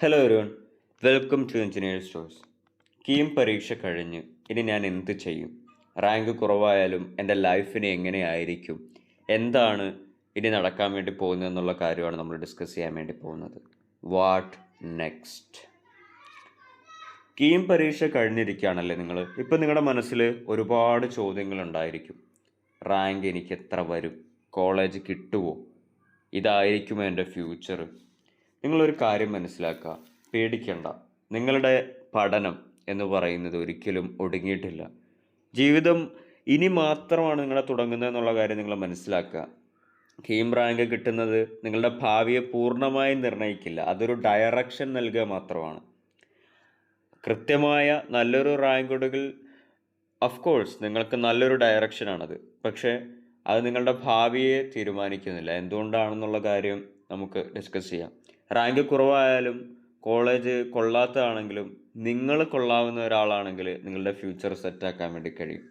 Hello everyone welcome to engineer stores KEAM പരീക്ഷ കഴിഞ്ഞ് ഇനി ഞാൻ എന്ത് ചെയ്യും? റാങ്ക് കുറവായാലും എന്റെ ലൈഫിന് എങ്ങനെയായിരിക്കും എന്താണ് ഇനി നടക്കാൻ വേണ്ടി പോകുന്നത് എന്നുള്ള കാര്യമാണ് നമ്മൾ ഡിസ്കസ് ചെയ്യാൻ വേണ്ടി പോകുന്നത്. വാട്ട് നെക്സ്റ്റ് കീം പരീക്ഷ കഴിഞ്ഞിരിക്കുകയാണല്ലേ നിങ്ങൾ? ഇപ്പം നിങ്ങളുടെ മനസ്സിൽ ഒരുപാട് ചോദ്യങ്ങൾ ഉണ്ടായിരിക്കും. റാങ്ക് എനിക്ക് എത്ര വരും? കോളേജ് കിട്ടുമോ ഇതായിരിക്കുമോ എന്റെ ഫ്യൂച്ചർ നിങ്ങളൊരു കാര്യം മനസ്സിലാക്കുക. പേടിക്കണ്ട. നിങ്ങളുടെ പഠനം എന്ന് പറയുന്നത് ഒരിക്കലും ഒടുങ്ങിയിട്ടില്ല. ജീവിതം ഇനി മാത്രമാണ് നിങ്ങളെ തുടങ്ങുന്നത് എന്നുള്ള കാര്യം നിങ്ങൾ മനസ്സിലാക്കുക. കീം റാങ്ക് കിട്ടുന്നത് നിങ്ങളുടെ ഭാവിയെ പൂർണമായും നിർണയിക്കില്ല. അതൊരു ഡയറക്ഷൻ നൽകുക മാത്രമാണ്. കൃത്യമായ നല്ലൊരു റാങ്ക് റാങ്കുകൾ ഓഫ് കോഴ്സ് നിങ്ങൾക്ക് നല്ലൊരു ഡയറക്ഷനാണത് പക്ഷേ അത് നിങ്ങളുടെ ഭാവിയെ തീരുമാനിക്കുന്നില്ല. എന്തുകൊണ്ടാണെന്നുള്ള കാര്യം നമുക്ക് ഡിസ്കസ് ചെയ്യാം. റാങ്ക് കുറവായാലും കോളേജ് കൊള്ളാത്തതാണെങ്കിലും നിങ്ങൾ കൊള്ളാവുന്ന ഒരാളാണെങ്കിൽ നിങ്ങളുടെ ഫ്യൂച്ചർ സെറ്റാക്കാൻ വേണ്ടി കഴിയും.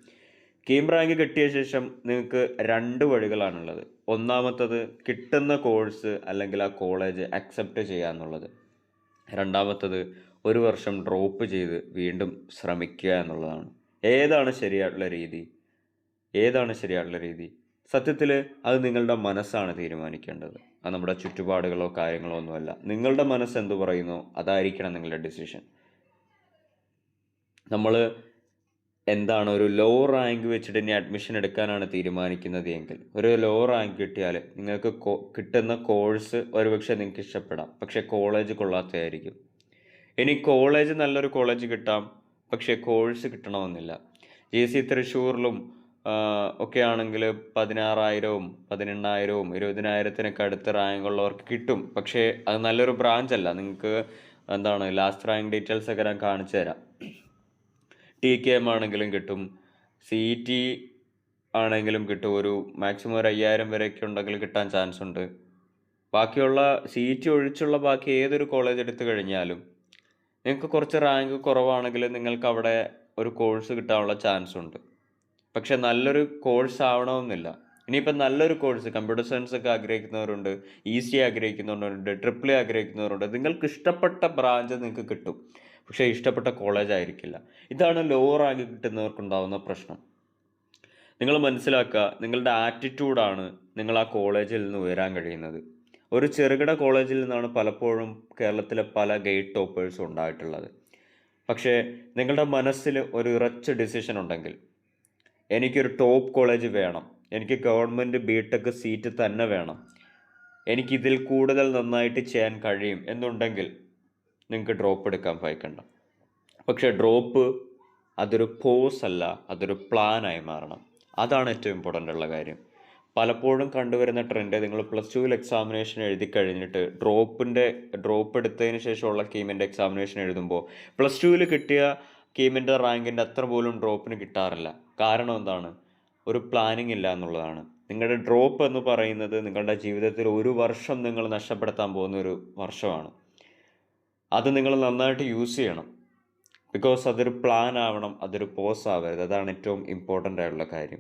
കീം റാങ്ക് കിട്ടിയ ശേഷം നിങ്ങൾക്ക് രണ്ട് വഴികളാണുള്ളത്. ഒന്നാമത്തത് കിട്ടുന്ന കോഴ്സ് അല്ലെങ്കിൽ ആ കോളേജ് അക്സെപ്റ്റ് ചെയ്യുക എന്നുള്ളത്. രണ്ടാമത്തത് ഒരു വർഷം ഡ്രോപ്പ് ചെയ്ത് വീണ്ടും ശ്രമിക്കുക എന്നുള്ളതാണ്. ഏതാണ് ശരിയായിട്ടുള്ള രീതി? ഏതാണ് ശരിയായിട്ടുള്ള രീതി? സത്യത്തിൽ അത് നിങ്ങളുടെ മനസ്സാണ് തീരുമാനിക്കേണ്ടത്. അത് നമ്മുടെ ചുറ്റുപാടുകളോ കാര്യങ്ങളോ ഒന്നുമല്ല. നിങ്ങളുടെ മനസ്സ് എന്ത് പറയുന്നോ? അതായിരിക്കണം നിങ്ങളുടെ ഡിസിഷൻ നമ്മൾ എന്താണ് ഒരു ലോ റാങ്ക് വെച്ചിട്ട് ഇനി അഡ്മിഷൻ എടുക്കാനാണ് തീരുമാനിക്കുന്നത് എങ്കിൽ ഒരു ലോ റാങ്ക് കിട്ടിയാൽ നിങ്ങൾക്ക് കിട്ടുന്ന കോഴ്സ് ഒരുപക്ഷെ നിങ്ങൾക്ക് ഇഷ്ടപ്പെടാം. പക്ഷെ കോളേജ് കൊള്ളാത്തതായിരിക്കും. ഇനി കോളേജ് നല്ലൊരു കോളേജ് കിട്ടാം പക്ഷേ കോഴ്സ് കിട്ടണമെന്നില്ല. ജി സി തൃശ്ശൂരിലും ഒക്കെ ആണെങ്കിൽ പതിനാറായിരവും പതിനെണ്ണായിരവും ഇരുപതിനായിരത്തിനൊക്കെ അടുത്ത് റാങ്ക് ഉള്ളവർക്ക് കിട്ടും. പക്ഷേ അത് നല്ലൊരു ബ്രാഞ്ച് അല്ല. നിങ്ങൾക്ക് എന്താണ് ലാസ്റ്റ് റാങ്ക് ഡീറ്റെയിൽസ് ഒക്കെ ഞാൻ കാണിച്ചു തരാം. ടി കെ എം ആണെങ്കിലും കിട്ടും. സി ടി ആണെങ്കിലും കിട്ടും. ഒരു മാക്സിമം ഒരു അയ്യായിരം വരെയൊക്കെ ഉണ്ടെങ്കിൽ കിട്ടാൻ ചാൻസ് ഉണ്ട്. ബാക്കിയുള്ള സി ടി ഒഴിച്ചുള്ള ബാക്കി ഏതൊരു കോളേജ് എടുത്തു കഴിഞ്ഞാലും നിങ്ങൾക്ക് കുറച്ച് റാങ്ക് കുറവാണെങ്കിൽ നിങ്ങൾക്ക് അവിടെ ഒരു കോഴ്സ് കിട്ടാനുള്ള ചാൻസ് ഉണ്ട്. പക്ഷെ നല്ലൊരു കോഴ്സ് ആവണമെന്നില്ല. ഇനിയിപ്പോൾ നല്ലൊരു കോഴ്സ് കമ്പ്യൂട്ടർ സയൻസ് ഒക്കെ ആഗ്രഹിക്കുന്നവരുണ്ട് ഇ സി ആഗ്രഹിക്കുന്നവരുണ്ട് ട്രിപ്പിൾ ആഗ്രഹിക്കുന്നവരുണ്ട് നിങ്ങൾക്ക് ഇഷ്ടപ്പെട്ട ബ്രാഞ്ച് നിങ്ങൾക്ക് കിട്ടും. പക്ഷേ ഇഷ്ടപ്പെട്ട കോളേജ് ആയിരിക്കില്ല. ഇതാണ് ലോവർ റാങ്ക് കിട്ടുന്നവർക്കുണ്ടാകുന്ന പ്രശ്നം. നിങ്ങൾ മനസ്സിലാക്കുക നിങ്ങളുടെ ആറ്റിറ്റ്യൂഡാണ് നിങ്ങൾ ആ കോളേജിൽ നിന്ന് ഉയരാൻ കഴിയുന്നത്. ഒരു ചെറുകിട കോളേജിൽ നിന്നാണ് പലപ്പോഴും കേരളത്തിലെ പല ഗേറ്റ് ടോപ്പേഴ്സും ഉണ്ടായിട്ടുള്ളത്. പക്ഷേ നിങ്ങളുടെ മനസ്സിൽ ഒരു ഉറച്ച ഡിസിഷൻ ഉണ്ടെങ്കിൽ എനിക്കൊരു ടോപ്പ് കോളേജ് വേണം. എനിക്ക് ഗവൺമെന്റ് ബി ടെക് സീറ്റ് തന്നെ വേണം. എനിക്കിതിൽ കൂടുതൽ നന്നായിട്ട് ചെയ്യാൻ കഴിയും എന്നുണ്ടെങ്കിൽ നിങ്ങൾക്ക് ഡ്രോപ്പ് എടുക്കാൻ ഭയക്കണ്ട. പക്ഷേ ഡ്രോപ്പ് അതൊരു പോസ് അല്ല അതൊരു പ്ലാനായി മാറണം. അതാണ് ഏറ്റവും ഇമ്പോർട്ടന്റ് ഉള്ള കാര്യം. പലപ്പോഴും കണ്ടുവരുന്ന ട്രെൻഡ് നിങ്ങൾ പ്ലസ് ടുവിൽ എക്സാമിനേഷൻ എഴുതി കഴിഞ്ഞിട്ട് ഡ്രോപ്പിന്റെ ഡ്രോപ്പ് എടുത്തതിന് ശേഷമുള്ള കീമിന്റെ എക്സാമിനേഷൻ എഴുതുമ്പോൾ പ്ലസ് ടുവിൽ കിട്ടിയ കീമിന്റെ റാങ്കിന്റെ അത്ര പോലും ഡ്രോപ്പിന് കിട്ടാറില്ല. കാരണം എന്താണ്? ഒരു പ്ലാനിങ് ഇല്ല എന്നുള്ളതാണ്. നിങ്ങളുടെ ഡ്രോപ്പ് എന്ന് പറയുന്നത് നിങ്ങളുടെ ജീവിതത്തിൽ ഒരു വർഷം നിങ്ങൾ നഷ്ടപ്പെടുത്താൻ പോകുന്ന ഒരു വർഷമാണ്. അത് നിങ്ങൾ നന്നായിട്ട് യൂസ് ചെയ്യണം. ബിക്കോസ് അതൊരു പ്ലാൻ ആവണം അതൊരു പോസ് ആവരുത്. അതാണ് ഏറ്റവും ഇമ്പോർട്ടന്റ് ആയിട്ടുള്ള കാര്യം.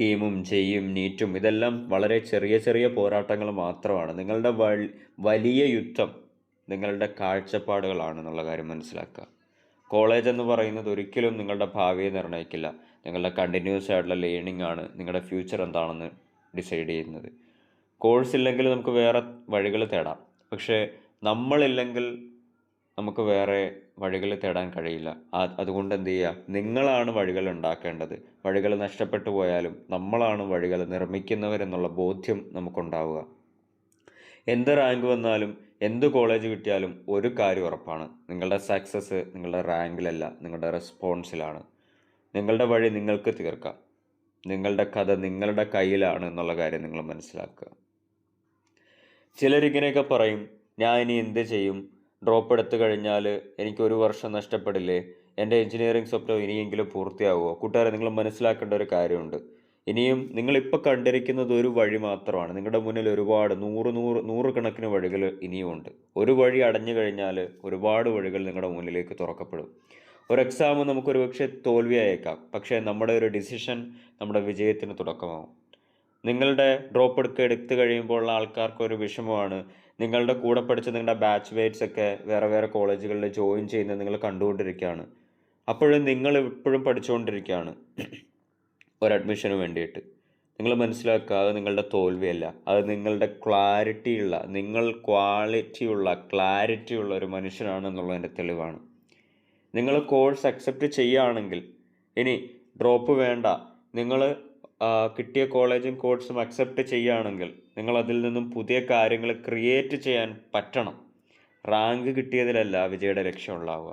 കീമും ജെയും നീറ്റും ഇതെല്ലാം വളരെ ചെറിയ ചെറിയ പോരാട്ടങ്ങൾ മാത്രമാണ്. നിങ്ങളുടെ വലിയ യുദ്ധം നിങ്ങളുടെ കാഴ്ചപ്പാടുകളാണെന്നുള്ള കാര്യം മനസ്സിലാക്കുക. കോളേജ് എന്ന് പറയുന്നത് ഒരിക്കലും നിങ്ങളുടെ ഭാവിയെ നിർണയിക്കില്ല. നിങ്ങളുടെ കണ്ടിന്യൂസ് ആയിട്ടുള്ള ലേണിംഗ് ആണ് നിങ്ങളുടെ ഫ്യൂച്ചർ എന്താണെന്ന് ഡിസൈഡ് ചെയ്യുന്നത്. കോഴ്സ് ഇല്ലെങ്കിൽ നമുക്ക് വേറെ വഴികൾ തേടാം. പക്ഷേ നമ്മളില്ലെങ്കിൽ നമുക്ക് വേറെ വഴികൾ തേടാൻ കഴിയില്ല. അതുകൊണ്ട് എന്ത് ചെയ്യുക? നിങ്ങളാണ് വഴികൾ ഉണ്ടാക്കേണ്ടത്. വഴികൾ നഷ്ടപ്പെട്ടു പോയാലും നമ്മളാണ് വഴികൾ നിർമ്മിക്കുന്നവരെന്നുള്ള ബോധ്യം നമുക്കുണ്ടാവുക. എന്ത് റാങ്ക് വന്നാലും എന്ത് കോളേജ് കിട്ടിയാലും ഒരു കാര്യം ഉറപ്പാണ്. നിങ്ങളുടെ സക്സസ് നിങ്ങളുടെ റാങ്കിലല്ല നിങ്ങളുടെ റെസ്പോൺസിലാണ് നിങ്ങളുടെ വഴി നിങ്ങൾക്ക് തീർക്കാം. നിങ്ങളുടെ കഥ നിങ്ങളുടെ കയ്യിലാണ് എന്നുള്ള കാര്യം നിങ്ങൾ മനസ്സിലാക്കുക. ചിലരിങ്ങനെയൊക്കെ പറയും ഞാൻ ഇനി എന്ത് ചെയ്യും? ഡ്രോപ്പ് എടുത്തു കഴിഞ്ഞാൽ എനിക്ക് ഒരു വർഷം നഷ്ടപ്പെടില്ലേ? എന്റെ എഞ്ചിനീയറിംഗ് സ്വപ്നം ഇനിയെങ്കിലും പൂർത്തിയാവുമോ കൂട്ടുകാരെ നിങ്ങൾ മനസ്സിലാക്കേണ്ട ഒരു കാര്യമുണ്ട്. ഇനിയും നിങ്ങളിപ്പോൾ കണ്ടിരിക്കുന്നത് ഒരു വഴി മാത്രമാണ്. നിങ്ങളുടെ മുന്നിൽ ഒരുപാട് നൂറ് നൂറ് നൂറുകണക്കിന് വഴികൾ ഇനിയുമുണ്ട് ഒരു വഴി അടഞ്ഞു കഴിഞ്ഞാൽ ഒരുപാട് വഴികൾ നിങ്ങളുടെ മുന്നിലേക്ക് തുറക്കപ്പെടും. ഒരു എക്സാം നമുക്കൊരു പക്ഷേ തോൽവിയായേക്കാം പക്ഷേ നമ്മുടെ ഒരു ഡിസിഷൻ നമ്മുടെ വിജയത്തിന് തുടക്കമാകും നിങ്ങളുടെ ഡ്രോപ്പ് എടുക്ക എടുത്തു കഴിയുമ്പോൾ ആൾക്കാർക്ക് ഒരു വിഷമമാണ്. നിങ്ങളുടെ കൂടെ പഠിച്ച നിങ്ങളുടെ ബാച്ച് മേറ്റ്സ് ഒക്കെ വേറെ വേറെ കോളേജുകളിൽ ജോയിൻ ചെയ്യുന്നത് നിങ്ങൾ കണ്ടുകൊണ്ടിരിക്കുകയാണ്. അപ്പോഴും നിങ്ങൾ ഇപ്പോഴും പഠിച്ചുകൊണ്ടിരിക്കുകയാണ്. ഒരു അഡ്മിഷന് വേണ്ടിയിട്ട്. നിങ്ങൾ മനസ്സിലാക്കുക അത് നിങ്ങളുടെ തോൽവിയല്ല. അത് നിങ്ങളുടെ ക്ലാരിറ്റിയുള്ള നിങ്ങൾ ക്വാളിറ്റിയുള്ള ക്ലാരിറ്റിയുള്ള ഒരു മനുഷ്യനാണെന്നുള്ളതിന്റെ തെളിവാണ്. നിങ്ങൾ കോഴ്സ് അക്സെപ്റ്റ് ചെയ്യുകയാണെങ്കിൽ ഇനി ഡ്രോപ്പ് വേണ്ട. നിങ്ങൾ കിട്ടിയ കോളേജും കോഴ്സും അക്സെപ്റ്റ് ചെയ്യുകയാണെങ്കിൽ നിങ്ങൾ അതിൽ നിന്നും പുതിയ കാര്യങ്ങൾ ക്രിയേറ്റ് ചെയ്യാൻ പറ്റണം. റാങ്ക് കിട്ടിയതിലല്ല വിജയുടെ ലക്ഷ്യം ഉണ്ടാവുക.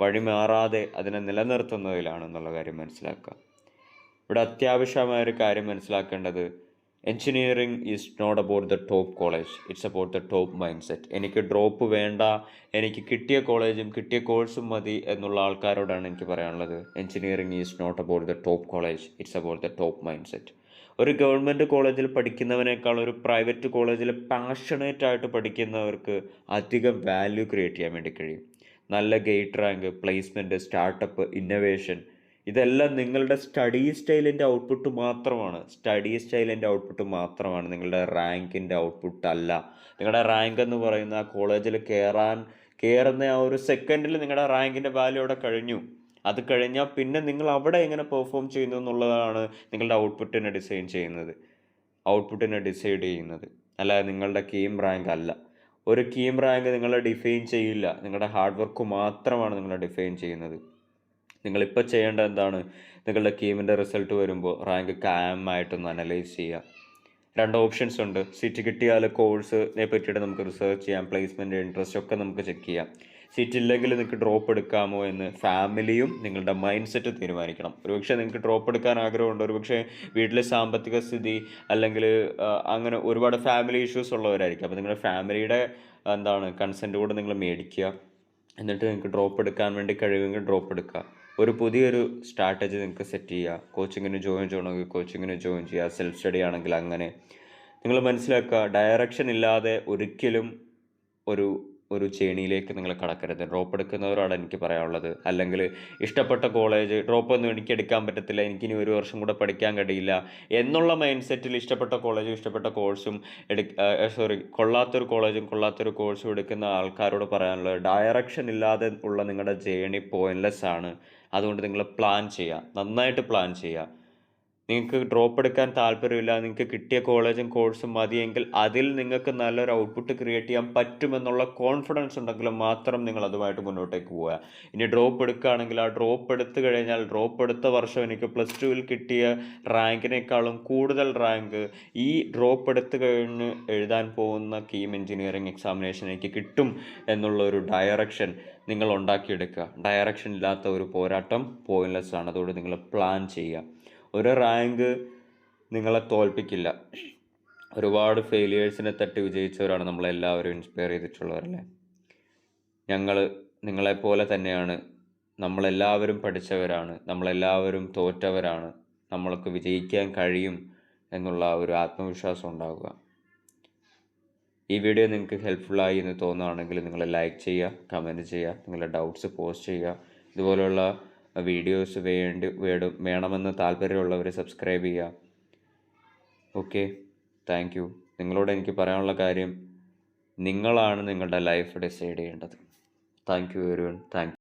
വഴി മാറാതെ അതിനെ നിലനിർത്തുന്നതിലാണെന്നുള്ള കാര്യം മനസ്സിലാക്കുക. ഇവിടെ അത്യാവശ്യമായ ഒരു കാര്യം മനസ്സിലാക്കേണ്ടത് engineering is not about the top college it's about the top mindset എനിക്ക് ഡ്രോപ്പ് വേണ്ട എനിക്ക് കിട്ടിയ കോളേജും കിട്ടിയ കോഴ്സും മതി എന്നുള്ള ആൾക്കാരോടാണ് എനിക്ക് പറയാനുള്ളത്. Engineering is not about the top college it's about the top mindset ഒരു ഗവൺമെന്റ് കോളേജിൽ പഠിക്കുന്നവനേക്കാൾ ഒരു പ്രൈവറ്റ് കോളേജിൽ പാഷണേറ്റ് ആയിട്ട് പഠിക്കുന്നവർക്ക് അധികം വാല്യൂ ക്രിയേറ്റ് ചെയ്യാൻ വേണ്ടി കഴിയും. നല്ല GATE rank placement startup innovation ഇതെല്ലാം നിങ്ങളുടെ സ്റ്റഡി സ്റ്റൈലിന്റെ ഔട്ട്പുട്ട് മാത്രമാണ്. സ്റ്റഡി സ്റ്റൈലിന്റെ ഔട്ട്പുട്ട് മാത്രമാണ്. നിങ്ങളുടെ റാങ്കിന്റെ ഔട്ട്പുട്ട് അല്ല. നിങ്ങളുടെ റാങ്ക് എന്ന് പറയുന്ന ആ കോളേജിൽ കയറാൻ കയറുന്ന ആ ഒരു സെക്കൻഡിൽ നിങ്ങളുടെ റാങ്കിന്റെ വാല്യൂ അവിടെ കഴിഞ്ഞു. അത് കഴിഞ്ഞാൽ പിന്നെ നിങ്ങൾ അവിടെ എങ്ങനെ പെർഫോം ചെയ്യുന്നു എന്നുള്ളതാണ് നിങ്ങളുടെ ഔട്ട്പുട്ടിനെ ഡിസൈൻ ചെയ്യുന്നത്. ഔട്ട്പുട്ടിനെ ഡിസൈഡ് ചെയ്യുന്നത്. അല്ലാതെ നിങ്ങളുടെ കീം റാങ്ക് അല്ല. ഒരു കീം റാങ്ക് നിങ്ങളെ ഡിഫൈൻ ചെയ്യില്ല. നിങ്ങളുടെ ഹാർഡ് വർക്ക് മാത്രമാണ് നിങ്ങളെ ഡിഫൈൻ ചെയ്യുന്നത്. നിങ്ങളിപ്പോൾ ചെയ്യേണ്ട എന്താണ്? നിങ്ങളുടെ കീമിന്റെ റിസൾട്ട് വരുമ്പോൾ റാങ്ക് കാമായിട്ടൊന്ന് അനലൈസ് ചെയ്യുക രണ്ട് ഓപ്ഷൻസ് ഉണ്ട്. സീറ്റ് കിട്ടിയാൽ കോഴ്സിനെ പറ്റിയിട്ട് നമുക്ക് റിസർച്ച് ചെയ്യാം. പ്ലേസ്മെന്റ് ഇൻട്രസ്റ്റ് ഒക്കെ നമുക്ക് ചെക്ക് ചെയ്യാം. സീറ്റ് ഇല്ലെങ്കിൽ നിങ്ങൾക്ക് ഡ്രോപ്പ് എടുക്കാമോ എന്ന് ഫാമിലിയും നിങ്ങളുടെ മൈൻഡ് സെറ്റ് തീരുമാനിക്കണം. ഒരുപക്ഷെ നിങ്ങൾക്ക് ഡ്രോപ്പ് എടുക്കാൻ ആഗ്രഹമുണ്ട്. ഒരുപക്ഷെ വീട്ടിലെ സാമ്പത്തിക സ്ഥിതി അല്ലെങ്കിൽ അങ്ങനെ ഒരുപാട് ഫാമിലി ഇഷ്യൂസ് ഉള്ളവരായിരിക്കും. അപ്പോൾ നിങ്ങളുടെ ഫാമിലിയുടെ എന്താണ് കൺസെന്റ് കൂടെ നിങ്ങൾ മേടിക്കുക. എന്നിട്ട് നിങ്ങൾക്ക് ഡ്രോപ്പ് എടുക്കാൻ വേണ്ടി കഴിയുമെങ്കിൽ ഡ്രോപ്പ് എടുക്കുക. ഒരു പുതിയൊരു സ്ട്രാറ്റജി നിങ്ങൾക്ക് സെറ്റ് ചെയ്യുക കോച്ചിങ്ങിന് ജോയിൻ ചെയ്യണമെങ്കിൽ കോച്ചിങ്ങിന് ജോയിൻ ചെയ്യുക സെൽഫ് സ്റ്റഡി ആണെങ്കിൽ അങ്ങനെ. നിങ്ങൾ മനസ്സിലാക്കുക ഡയറക്ഷൻ ഇല്ലാതെ ഒരിക്കലും ഒരു ഒരു ചേണിയിലേക്ക് നിങ്ങൾ കടക്കരുത്. ഡ്രോപ്പ് എടുക്കുന്നവരോടാണ് എനിക്ക് പറയാനുള്ളത്. അല്ലെങ്കിൽ ഇഷ്ടപ്പെട്ട കോളേജ് ഡ്രോപ്പ് ഒന്നും എനിക്ക് എടുക്കാൻ പറ്റത്തില്ല. എനിക്കിനി ഒരു വർഷം കൂടെ പഠിക്കാൻ കഴിയില്ല. എന്നുള്ള മൈൻഡ് സെറ്റിൽ ഇഷ്ടപ്പെട്ട കോളേജും ഇഷ്ടപ്പെട്ട കോഴ്സും എടു സോറി കൊള്ളാത്തൊരു കോളേജും കൊള്ളാത്തൊരു കോഴ്സും എടുക്കുന്ന ആൾക്കാരോട് പറയാനുള്ളത് ഡയറക്ഷൻ ഇല്ലാതെ ഉള്ള നിങ്ങളുടെ ജേണി പോയിന്റ്ലെസ് ആണ്. അതുകൊണ്ട് നിങ്ങൾ പ്ലാൻ ചെയ്യുക. നന്നായിട്ട് പ്ലാൻ ചെയ്യുക. നിങ്ങൾക്ക് ഡ്രോപ്പ് എടുക്കാൻ താല്പര്യമില്ല നിങ്ങൾക്ക് കിട്ടിയ കോളേജും കോഴ്സും മതിയെങ്കിൽ അതിൽ നിങ്ങൾക്ക് നല്ലൊരു ഔട്ട്പുട്ട് ക്രിയേറ്റ് ചെയ്യാൻ പറ്റുമെന്നുള്ള കോൺഫിഡൻസ് ഉണ്ടെങ്കിൽ മാത്രം നിങ്ങൾ അതുമായിട്ട് മുന്നോട്ടേക്ക് പോവുക. ഇനി ഡ്രോപ്പ് എടുക്കുകയാണെങ്കിൽ ആ ഡ്രോപ്പ് എടുത്തു കഴിഞ്ഞാൽ ഡ്രോപ്പ് എടുത്ത വർഷം എനിക്ക് പ്ലസ് ടുവിൽ കിട്ടിയ റാങ്കിനേക്കാളും കൂടുതൽ റാങ്ക് ഈ ഡ്രോപ്പ് എടുത്തു കഴിഞ്ഞ് എഴുതാൻ പോകുന്ന കീം എഞ്ചിനീയറിംഗ് എക്സാമിനേഷൻ എനിക്ക് കിട്ടും എന്നുള്ള ഒരു ഡയറക്ഷൻ നിങ്ങൾ ഉണ്ടാക്കിയെടുക്കുക. ഡയറക്ഷൻ ഇല്ലാത്ത ഒരു പോരാട്ടം പോയിൻലെസ് ആണ്. അതുകൊണ്ട് നിങ്ങൾ പ്ലാൻ ചെയ്യുക. ഒരു റാങ്ക് നിങ്ങളെ തോൽപ്പിക്കില്ല. ഒരുപാട് ഫെയിലിയേഴ്സിനെ തട്ടി വിജയിച്ചവരാണ് നമ്മളെല്ലാവരും ഇൻസ്പയർ ചെയ്തിട്ടുള്ളവരല്ലേ? ഞങ്ങൾ നിങ്ങളെപ്പോലെ തന്നെയാണ്. നമ്മളെല്ലാവരും പഠിച്ചവരാണ്. നമ്മളെല്ലാവരും തോറ്റവരാണ്. നമ്മൾക്ക് വിജയിക്കാൻ കഴിയും എന്നുള്ള ഒരു ആത്മവിശ്വാസം ഉണ്ടാവുക. ഈ വീഡിയോ നിങ്ങൾക്ക് ഹെൽപ്ഫുള്ളായി എന്ന് തോന്നുകയാണെങ്കിൽ നിങ്ങൾ ലൈക്ക് ചെയ്യുക കമന്റ് ചെയ്യുക നിങ്ങളുടെ ഡൗട്ട്സ് പോസ്റ്റ് ചെയ്യുക. ഇതുപോലുള്ള വീഡിയോസ് വേണ്ടി വേണം വേണമെന്ന് താല്പര്യമുള്ളവർ സബ്സ്ക്രൈബ് ചെയ്യുക. ഓക്കെ താങ്ക് യു നിങ്ങളോട് എനിക്ക് പറയാനുള്ള കാര്യം നിങ്ങളാണ് നിങ്ങളുടെ ലൈഫ് ഡിസൈഡ് ചെയ്യേണ്ടത്. Thank you very thank